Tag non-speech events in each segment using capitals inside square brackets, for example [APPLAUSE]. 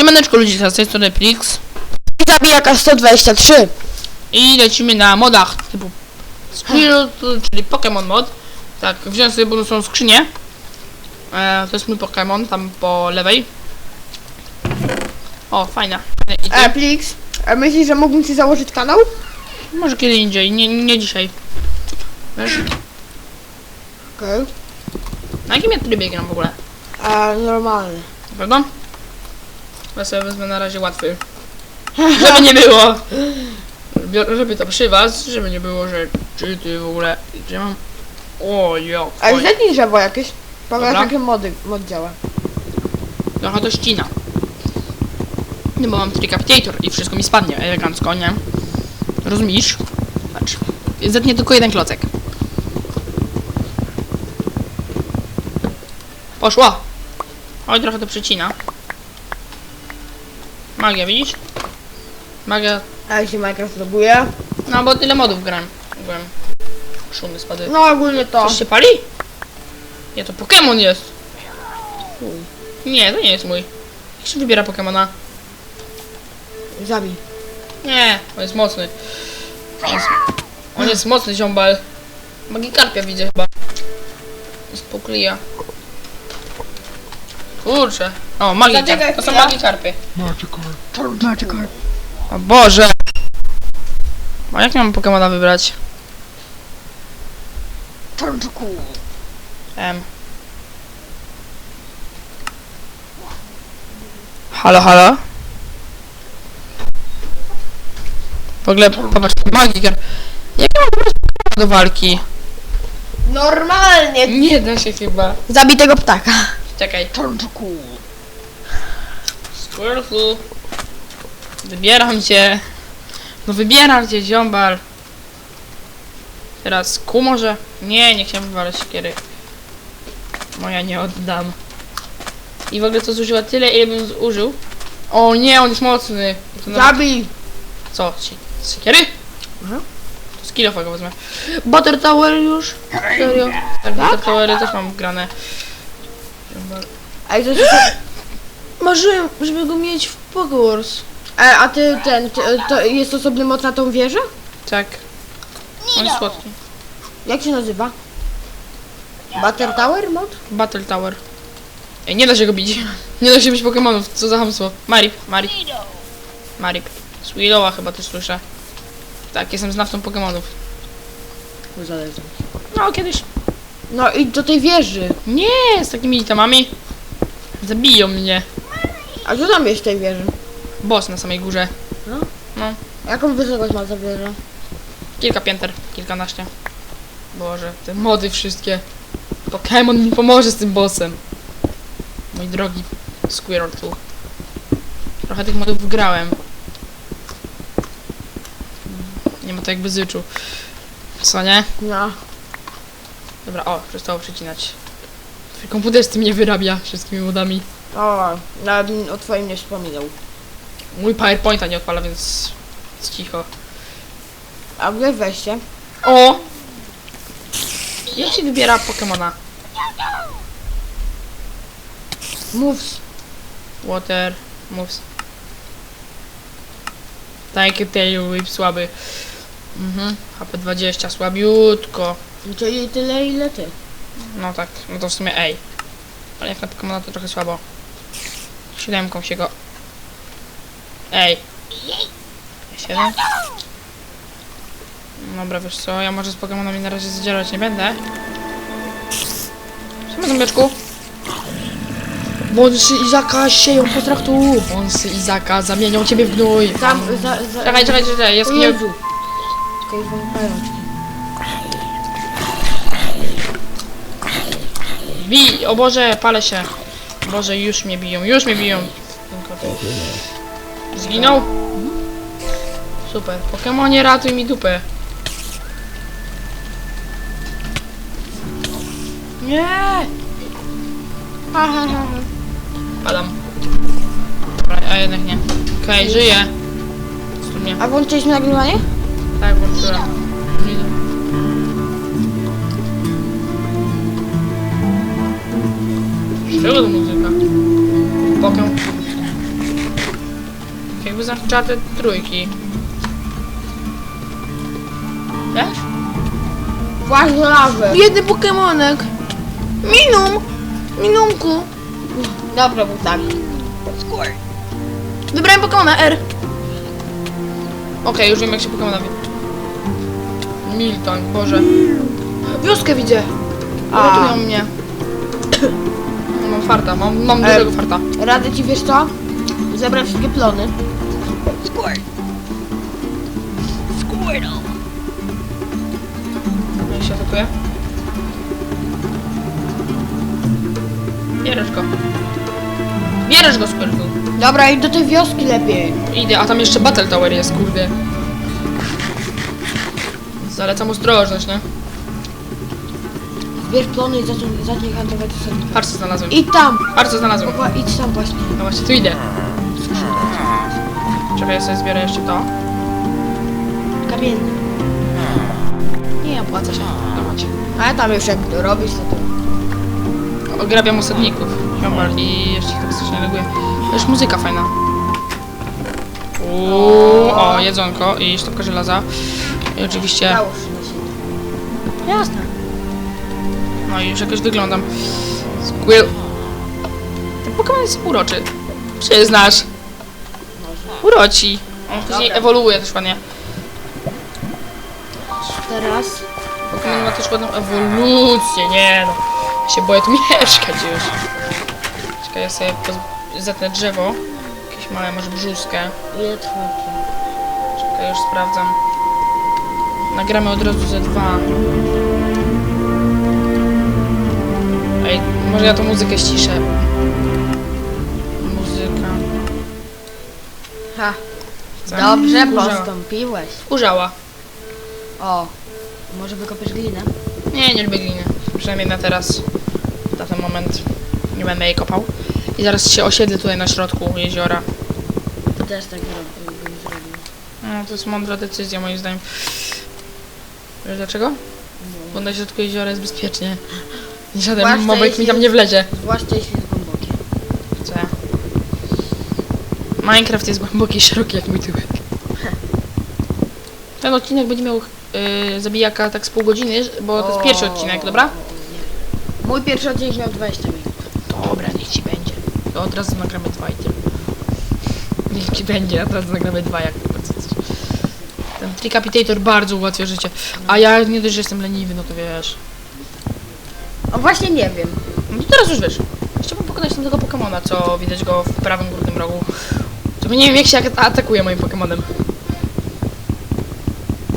Siemaneczko ludzi, z tej strony Plix I zabijaka 123. i lecimy na modach typu Spirit, czyli Pokémon mod. Tak, wziąłem sobie bonusową skrzynię. E, to jest mój Pokémon, tam po lewej. O, fajna. E, Plix, a myślisz, że mógłbym ci założyć kanał? Może kiedy indziej, nie, nie dzisiaj. Wiesz? Okej. Na jakim ja trybie gram w ogóle? A, normalny. Prawda? Ja sobie wezmę na razie łatwy. [LAUGHS] Żeby nie było. Żeby to przy was, żeby nie było, że czy ty w ogóle. Gdzie mam? O, jo. A oj. zetnij drzewo jakieś. Pokaż Dobra. jakie mody, mod działa. Trochę to ścina. No bo mam Tricapitator i wszystko mi spadnie elegancko, nie? Rozumiesz? Patrz. Zetnie tylko jeden klocek. Poszło! Oj, trochę to przecina. Magia, widzisz? Magia. A jeśli Minecraft loguje? No bo tyle modów gram. Byłem. Szumy spadły. No ogólnie to. Coś się pali? Nie, to Pokémon jest. Nie, to nie jest mój. Jak się wybiera Pokémona? Zabij. Nie, on jest mocny. On jest, on jest mocny ziombal. Magikarpia widzę chyba. Jest poklija. Kurczę. O, magikarp. To są chwilę. magikarpy. Magikarp. O Boże. A jak mam Pokemona wybrać? M. Halo, halo? W ogóle, popatrz, Magikarp. Jak ja mam wybrać Pokemona do walki? Normalnie. Nie da się chyba. Zabij tego ptaka. Czekaj. Wybieram cię. No wybieram cię, ziombal. Teraz ku może? Nie, nie chciałem wywalać siekiery. Moja nie oddam. I w ogóle to zużyła tyle, ile bym zużył. O nie, on jest mocny. To nawet- Zabij. Co? Si siekiery? Mhm. To z kilofa go wezmę. Butter Tower już? Serio? Tak, Butter Towery też mam grane. Ziombal. A i to jest... [GASPS] [GASPS] Marzyłem, żeby go mieć w Pogwars. E, a ty ten, ty, to jest osobny mod na tą wieżę? Tak. On jest słodki. Jak się nazywa? Butter Tower mod? Battle Tower. Ej, nie da się go bić. Nie da się bić Pokemonów, co za hamstwo. Marip, Marip. Marip. Swillowa chyba też słyszę. Tak, jestem znawcą Pokemonów. Zależy. No, kiedyś. No i do tej wieży. Nie, z takimi itemami. Zabiją mnie. A co tam jest w tej wieży? Boss na samej górze. No. No. Jaką wysokość ma ta wieża? Kilka pięter, kilkanaście. Boże, te mody wszystkie. Pokémon mi pomoże z tym bossem. Mój drogi Squirtle. Trochę tych modów wygrałem. Nie ma to jakby zyczu. Co nie? No. Dobra, o, przestało przecinać. Twój komputer z tym nie wyrabia wszystkimi modami. O, nawet o twoim nie wspominał. Mój PowerPointa nie odpala, więc jest cicho. A gdzie weźcie? O! Jak się wybiera Pokemona? Moves. Water, moves. Takie tail whip słaby. Mhm, HP 20, słabiutko. Czyli tyle ile ty. No tak, no to w sumie ej. Ale jak na Pokemona to trochę słabo. Siódemką się go... Ej. Siedem? Dobra, wiesz co, ja może z Pokemonami na razie zadzierać nie będę. Co ma zębieczku? Wąsy Izaka sieją potraktu. Wąsy Izaka zamienią ciebie w gnój. Tam, za, za... Czekaj, czekaj, czekaj, jest nie... Jezu. Czekaj, wąchają. Bij, o Boże, palę się. Boże, już mnie biją, już mnie biją. Zginął? Super. Pokemonie, ratuj mi dupę. Nie! Ha, ha, ha, ha. Padam. Dobra, a jednak nie. Okej, żyję. W sumie. A włączyliśmy nagrywanie? Tak, włączyłem. Czego to muzyka? Pokem. jakby z Uncharted trójki. Wiesz? Właśnie znalazłem. Biedny Pokemonek! Minum! Minumku! Dobra, był tak. Wybrałem Pokemona R. Okej, już wiem jak się Pokemona wie. Milton, Boże. Wioskę widzę. A. Ratują mnie. [COUGHS] Mam farta, mam, mam E. dużego farta. Radzę ci, wiesz co? Zebrać wszystkie plony. No i się atakuje. Bierzesz go. Bierzesz go, Squirtle. Dobra, idź do tej wioski lepiej. Idę, a tam jeszcze Battle Tower jest, kurde. Zalecam ostrożność, nie? Zbierz plony i zacznij, zacznij handlować osobnik. Patrz co znalazłem. Idź tam! Patrz co znalazłem. Opa, idź tam właśnie. No właśnie, tu idę. Czekaj, ja sobie zbiorę jeszcze to. Kamienny. Nie opłaca się. Dawać. A tam już jak to robisz, to to... Ograbiam osadników. Ziomal i jeszcze ich strasznie neguję. Też muzyka fajna. Uuu, o, jedzonko i sztabka żelaza. I oczywiście... Załóż na siebie. Jasne. No i już jakoś wyglądam. Squill. Ten Pokémon jest uroczy. Przyznasz. Uroci. On później ewoluuje też ładnie. Teraz... Pokémon ma też ładną ewolucję, nie no. Ja się boję tu [LAUGHS] mieszkać już. Czekaj, ja sobie zetnę drzewo. Jakieś małe, może brzuskę. Trwa? Czekaj, już sprawdzam. Nagramy od razu ze dwa. Ej, może ja tą muzykę ściszę. Muzyka. Ha. Dobrze Kurzała. postąpiłeś. Kurzała. O. Może wykopiesz glinę? Nie, nie lubię gliny. Przynajmniej na teraz. Na ten moment. Nie będę jej kopał. I zaraz się osiedlę tutaj na środku jeziora. To też tak zrobił. No, to jest mądra decyzja moim zdaniem. Wiesz dlaczego? Bo na środku jeziora jest bezpiecznie. Żaden Zwłaszcza mobek mi jeśli tam nie wlezie. Zwłaszcza jeśli jest głębokie. Co ja? Minecraft jest głęboki i szeroki jak mój tyłek. [LAUGHS] Ten odcinek będzie miał yy, zabijaka tak z pół godziny, bo to jest pierwszy odcinek, dobra? nie. Mój pierwszy odcinek miał 20 minut. Dobra, niech ci będzie. To od razu nagramy dwa i tyle. Niech ci będzie, od razu nagramy dwa jak chcesz. Ten Tricapitator bardzo ułatwia życie. A ja nie dość, że jestem leniwy, no to wiesz. O właśnie nie wiem. No to teraz już wiesz. Chciałbym pokonać tamtego Pokemona, co widać go w prawym górnym rogu. Tylko nie wiem jak się ak- atakuje moim Pokemonem.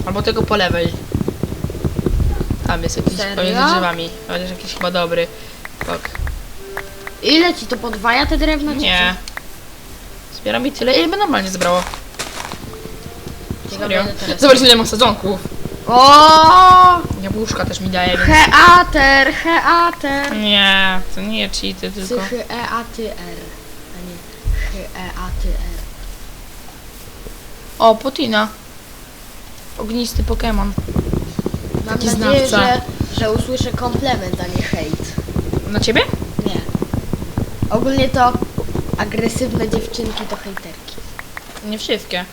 Albo tego po lewej. Tam jest jakiś Serio? pomiędzy drzewami. Chociaż jakiś chyba dobry. Tak. Ile ci to podwaja te drewna? czy Nie. Zbiera mi tyle, ile by normalnie zebrało. co? Ciekawe, Serio? ile teraz. Zobacz ile mam sadzonków. O! Jabłuszka też mi daje, więc... Heater, heater. Nie, to nie cheaty, tylko... Cychy E, A, Ty, R. A nie. Chy, E, A, Ty, R. O, Potina. Ognisty Pokemon. Mam Taki nadzieję, znawca. że, że usłyszę komplement, a nie hejt. Na ciebie? Nie. Ogólnie to agresywne dziewczynki to hejterki. Nie wszystkie.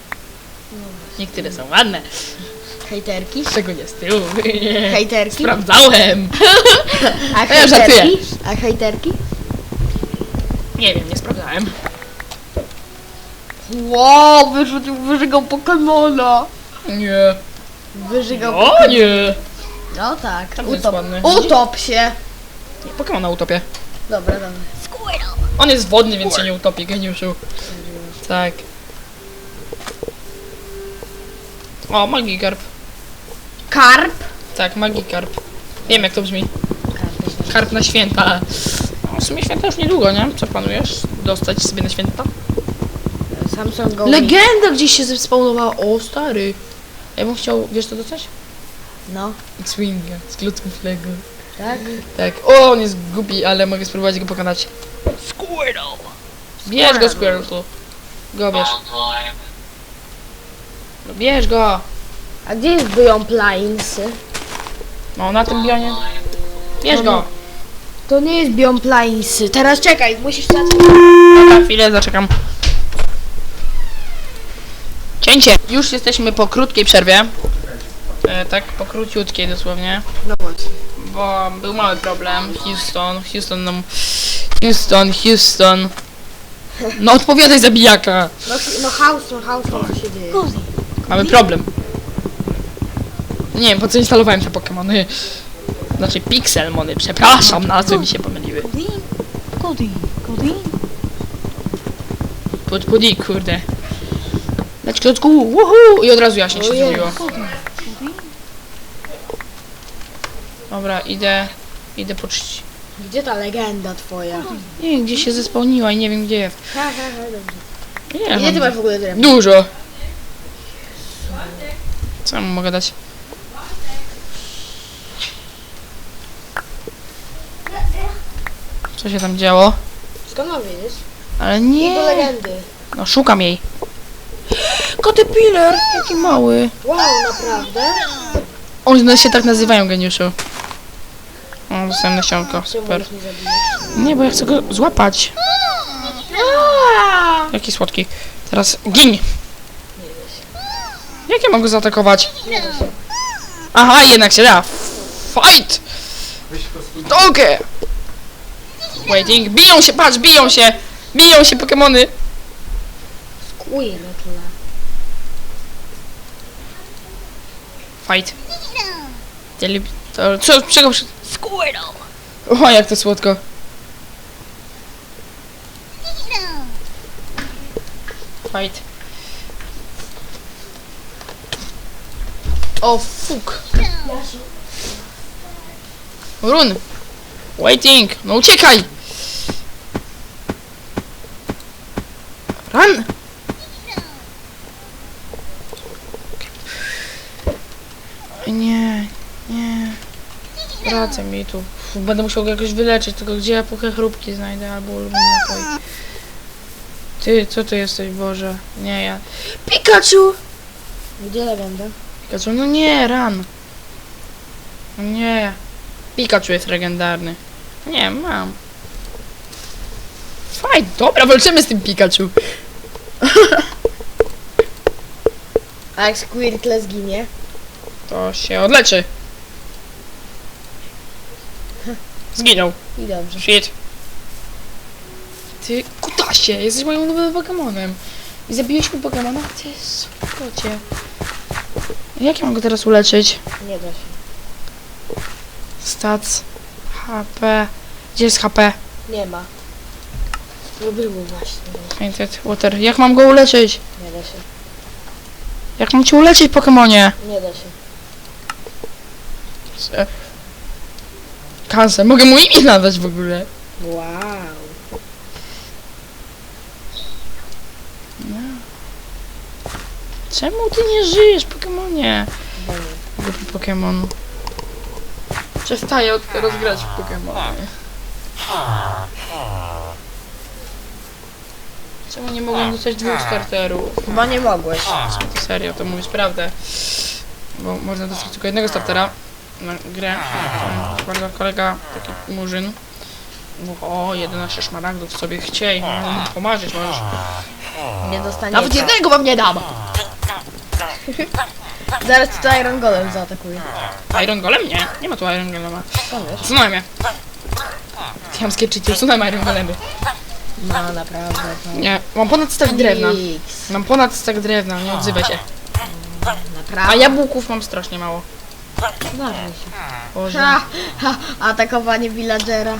Niektóre są ładne. Hejterki? Szczególnie z tyłu. [LAUGHS] Hejterki? Sprawdzałem. [LAUGHS] A [LAUGHS] Ja żartuję. hejterki? A hejterki? Nie wiem, nie sprawdzałem. Wow, wyrzucił, wyżygał Pokemona. Nie. Wyżygał O Pokemona. nie. No tak. Tam jest Utop. ładny. Utop się. Nie, Pokemona utopię. Dobra, dobra. On jest wodny, więc się nie utopi, geniuszu. Tak. O, Magikarp. Karp. Tak, Magikarp. Wiem jak to brzmi. Karp na święta. No, W sumie święta już niedługo, nie? Co planujesz dostać sobie na święta? Samsung Go. Legenda gdzieś się zespawnowała. O, stary. Ja bym chciał, wiesz co dostać? No, X-Winga z klocków Lego. tak? Tak. O, on jest głupi, ale mogę spróbować go pokonać. Squirtle. Bierz go, Squirtle. Go bierz. No, bierz go. A gdzie jest Beyond Plains? No, na tym bionie. Bierz go. To nie jest Beyond Plains. Teraz czekaj, musisz zacząć. Na chwilę zaczekam. Cięcie! Już jesteśmy po krótkiej przerwie. E, tak, po króciutkiej dosłownie. No właśnie. Bo był mały problem. Houston, Houston nam... Houston, Houston. No odpowiadaj zabijaka! No, no house, house, no co się dzieje? Mamy problem. Nie wiem, po co instalowałem te Pokemony. Znaczy Pixelmony, przepraszam, nazwy mi się pomyliły. Godin, Godin. Pud, pudi, kurde. Leć klocku, wuhu! I od razu jaśnie się zrobiło. Dobra, idę, idę poczcić. Gdzie ta legenda twoja? Nie wiem, gdzie się zespełniła i nie wiem, gdzie jest. Ha, ha, ha, dobrze. Nie, Ile mam ty masz w ogóle drewna? Dużo. Co ja mu mogę dać? Co się tam działo? Skąd mam wiedzieć? Ale do nie. legendy. No szukam jej. Caterpillar! Jaki mały. Wow, naprawdę? One się tak nazywają, geniuszu. O, dostałem nasionko. Czemu Super. nie zabijesz? Nie, bo ja chcę go złapać. Jaki słodki. Teraz gin. Jak ja mogę zaatakować? Nie da się. Aha, jednak się da. Fight! Okej. Waiting. Biją się, patrz, biją się. Biją się Pokemony. Skuje na tle. Fight. Ja lubię... To, co, czego. Squirtle. O, jak to słodko. Fight. O, fuk. Run. Waiting. No uciekaj. Run. Nie, nie. Wracaj mi tu. Uf, Będę musiał go jakoś wyleczyć, tylko gdzie ja puchę chrupki znajdę albo ulubiony napój. Ty, co ty jesteś, Boże? Nie, ja... Pikachu! Gdzie legenda? Pikachu, no nie, ran. No nie. Pikachu jest legendarny. Nie, mam. Fajnie, dobra, walczymy z tym Pikachu. [LAUGHS] A jak Squirtle zginie? To się odleczy. Zginął. I dobrze. Shit. Ty, kutasie, jesteś moim ulubionym Pokemonem. I zabiłeś mi Pokemona? Ty, kocie. Jak ja mam go teraz uleczyć? Nie da się. Stats, HP. Gdzie jest HP? Nie ma. No było właśnie. Painted Water. Jak mam go uleczyć? Nie da się. Jak mam cię uleczyć, Pokemonie? Nie da się. E, Kansę. Mogę mu imię nadać w ogóle. Wow. Czemu ty nie żyjesz, Pokemonie? Bo nie. Głupi Pokemon. Przestaję od- rozgrać w Pokemony. Czemu nie mogłem dostać dwóch starterów? Chyba nie mogłeś. To serio, to mówisz prawdę. Bo można dostać tylko jednego startera na grę. Kolega, kolega taki murzyn. Mów, O, 11 szmaragdów sobie chciej. No, Pomarzyć możesz. Nie dostaniesz. Nawet jednego wam nie dam! [LAUGHS] Zaraz ci to Iron Golem zaatakuje. Iron Golem? Nie, nie ma tu Iron Golema. Co wiesz? Je. Chamskie cheaty, usunąłem Iron Golemy. No naprawdę. To... Nie, mam ponad stak drewna. Mam ponad stak drewna, nie odzywaj się. Naprawdę. A jabłków mam strasznie mało. Zdarza się. Boże. Ha, ha, atakowanie villagera.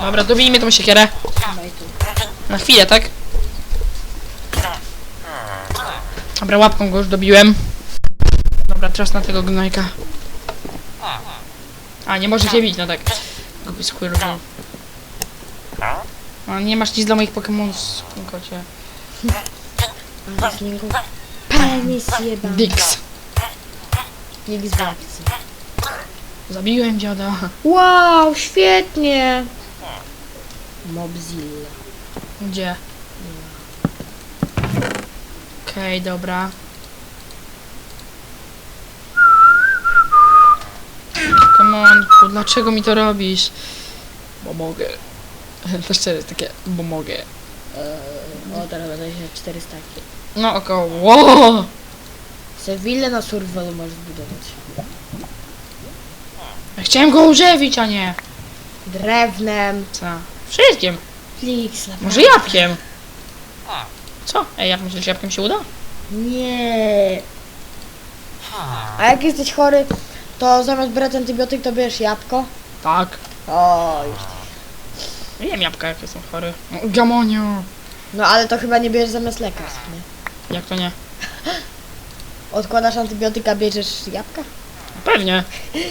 Dobra, dobijmy tą siekierę. Daj tu. Na chwilę, tak? Dobra, łapką go już dobiłem. Dobra, czas na tego gnojka. A, nie może się bić, no tak. Squirtle. A, nie masz nic dla moich Pokémonów, kocie. Ale z niego penis jebany. Dix. X w akcji. Zabiłem dziada. Wow, świetnie. Mobzilla. Gdzie? Okej, dobra. Dlaczego mi to robisz? Bo mogę. [LAUGHS] To szczerze, takie, bo mogę. Eee, o, teraz będę się 400 staki. No około. Wow! Sewillę na survivalu możesz zbudować. Ja chciałem go używić, a nie. Drewnem. Co? Wszystkim. Flix. Może jabłkiem. Co? Ej, jak myślisz, że jabłkiem się uda? Nie. A jak jesteś chory, to zamiast brać antybiotyk, to bierzesz jabłko. Tak. O, już. Wiem jabłka, jak jestem chory. Gamonio. No ale to chyba nie bierzesz zamiast lekarstw, nie? Jak to nie? [LAUGHS] Odkładasz antybiotyka, bierzesz jabłka? Pewnie. [LAUGHS]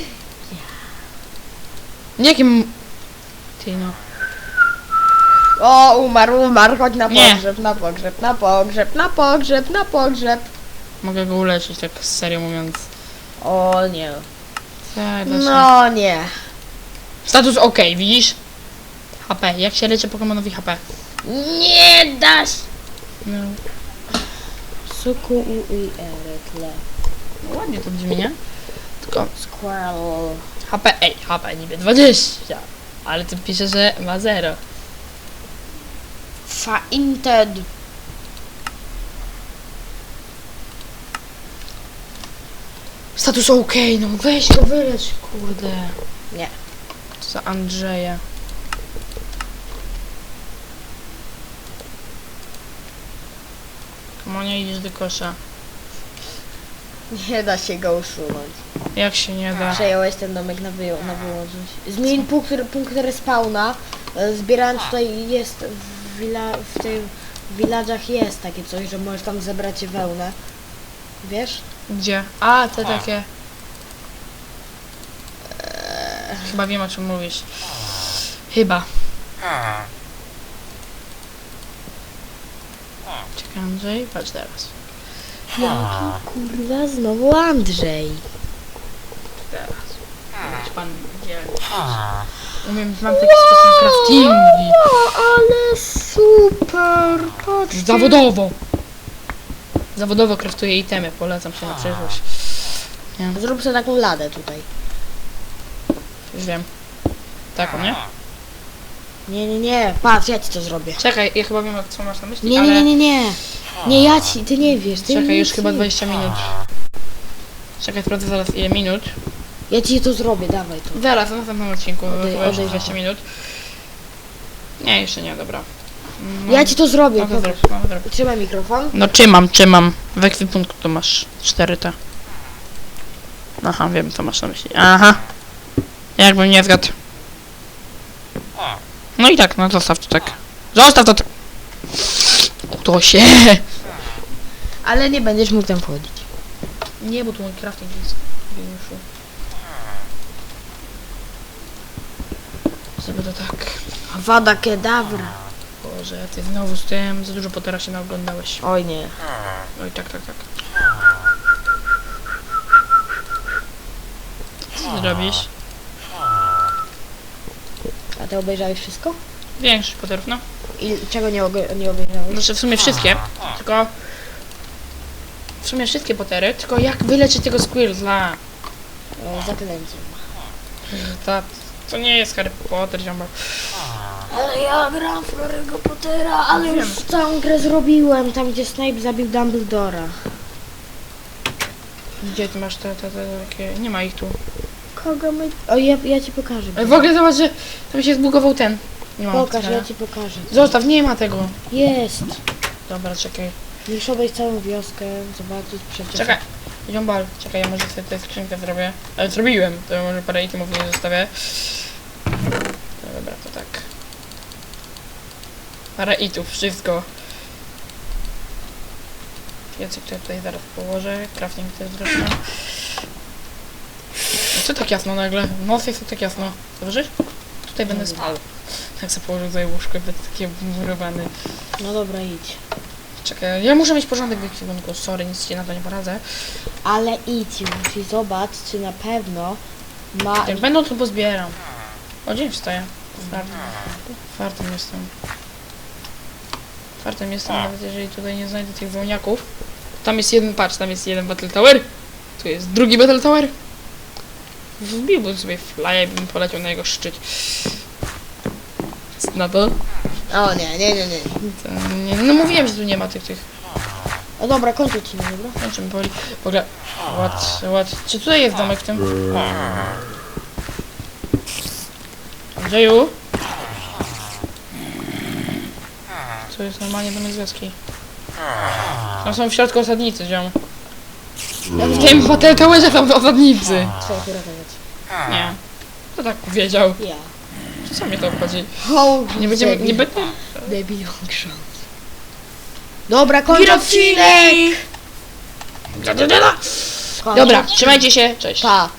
Jakim... Ty no. O, umarł, umarł, chodź na Nie. pogrzeb, na pogrzeb, na pogrzeb, na pogrzeb, na pogrzeb. Mogę go uleczyć, tak serio mówiąc. O nie. Tak, no. No nie. Status OK, widzisz? HP. Jak się leczy Pokemonowi HP? Nie dasz. No. Suku u i erekle. no ładnie to brzmi, nie? Tylko Squirrel. HP, ej, HP niby 20. Ale ty pisze, że ma 0. Fainted. Status OK, no weź go wylecz, kurde. Nie. Co za Andrzeja. Komonia idziesz do kosza. Nie da się go usunąć. Jak się nie da? Przejąłeś ten domek na, wyją- na wyłożyć. Zmień punkt, punkt respawna. E, Zbierając tutaj jest w, wila, w tych village'ach jest takie coś, że możesz tam zebrać wełnę. Wiesz? Gdzie? A, te takie. Chyba wiem o czym mówisz. Chyba. Czekaj Andrzej, patrz teraz. Jaki kurwa znowu Andrzej. Teraz. Zobacz pan gdzie. Umiem, mam taki sposób craftingi. O, ale super! Patrz. Zawodowo. Zawodowo craftuję itemy, polecam się na przyszłość. Zrób sobie taką ladę tutaj. Już wiem. Taką, nie? Nie, nie, nie. Patrz, ja ci to zrobię. Czekaj, ja chyba wiem co masz na myśli, Nie, ale... nie, nie, nie, nie. Nie, ja ci, ty nie wiesz. Ty Czekaj, nic już chyba nie- 20 minut. Czekaj, sprawdzę zaraz ile minut. Ja ci to zrobię, dawaj to. Zaraz, w następnym odcinku, Odej- chyba już odejdź 20 minut. Nie, jeszcze nie, dobra. No, Ja ci to zrobię. no to popatrz. zrób, no, zrób. Trzymaj mikrofon. No trzymam, trzymam. W ekwipunku to masz 4 te. Aha, wiem co masz na myśli. Aha. Jakbym nie zgadł. No i tak, no zostaw to tak. Zostaw to tak. To się. Ale nie będziesz mógł tam wchodzić. Nie, bo tu mój crafting jest geniuszu. Sobie to tak. Wada kedawra. Boże, ty znowu z tym za dużo Pottera się naoglądałeś. Oj nie. Oj, tak, tak, tak. Co ty robisz? A ty obejrzałeś wszystko? Większość Potterów, no. I czego nie, ogo- nie obejrzałeś? Znaczy w sumie wszystkie, tylko... W sumie wszystkie Pottery, tylko jak wyleczyć tego Squirtla? E, zaklęciem. Ta, to nie jest Harry Potter, ziombal. Ale ja gram Florego Pottera, ale Wiem. już całą grę zrobiłem, tam gdzie Snape zabił Dumbledora. Gdzie ty masz te, te, te takie... Nie ma ich tu. Kogo my... O, ja, ja ci pokażę. Ale w ogóle zobacz, że tam się zbugował ten. Nie ma Pokaż, ja ci pokażę. Zostaw, nie ma tego. Jest. Dobra, czekaj. Musisz obejść całą wioskę, zobaczyć przecież. Czekaj. Ziombal, czekaj, ja może sobie tę skrzynkę zrobię. Ale zrobiłem, to może parę itemów nie zostawię. No dobra, to tak. Parę itów, wszystko. Ja coś tutaj zaraz położę, crafting też zresztą. Co tak jasno nagle? W nocy jest tak jasno. Zauważysz? Tutaj będę spał. Tak sobie położył tutaj łóżko i będę taki murowany. No dobra, idź. Czekaj, ja muszę mieć porządek w ekwipunku, sorry, nic ci na to nie poradzę. Ale idź już i zobacz, czy na pewno ma... Jak będą, to pozbieram. O dzień wstaję. Fartem jestem. Fartem jestem, nawet jeżeli tutaj nie znajdę tych wołniaków. Tam jest jeden, patrz, tam jest jeden Battle Tower. Tu jest drugi Battle Tower. Wbiłbym sobie flyer i bym poleciał na jego szczyt. Na to. O nie, nie, nie, nie. To nie, no mówiłem, że tu nie ma tych, tych. O dobra, kończę ci, dobra? No czym boli. W ogóle. Ład, ład. Czy tutaj jest domek w tym? Andrzeju? To jest normalnie domek z wioski. Tam są w środku osadnicy, ziom. W tym hotelu to będzie tam osadnicy. Trzeba ratować. Nie. Kto tak powiedział? Ja. Co mnie to obchodzi? Ho, Nie będziemy, nie będę... Debil. Dobra, kończę odcinek! Dobra, trzymajcie się, cześć. Pa.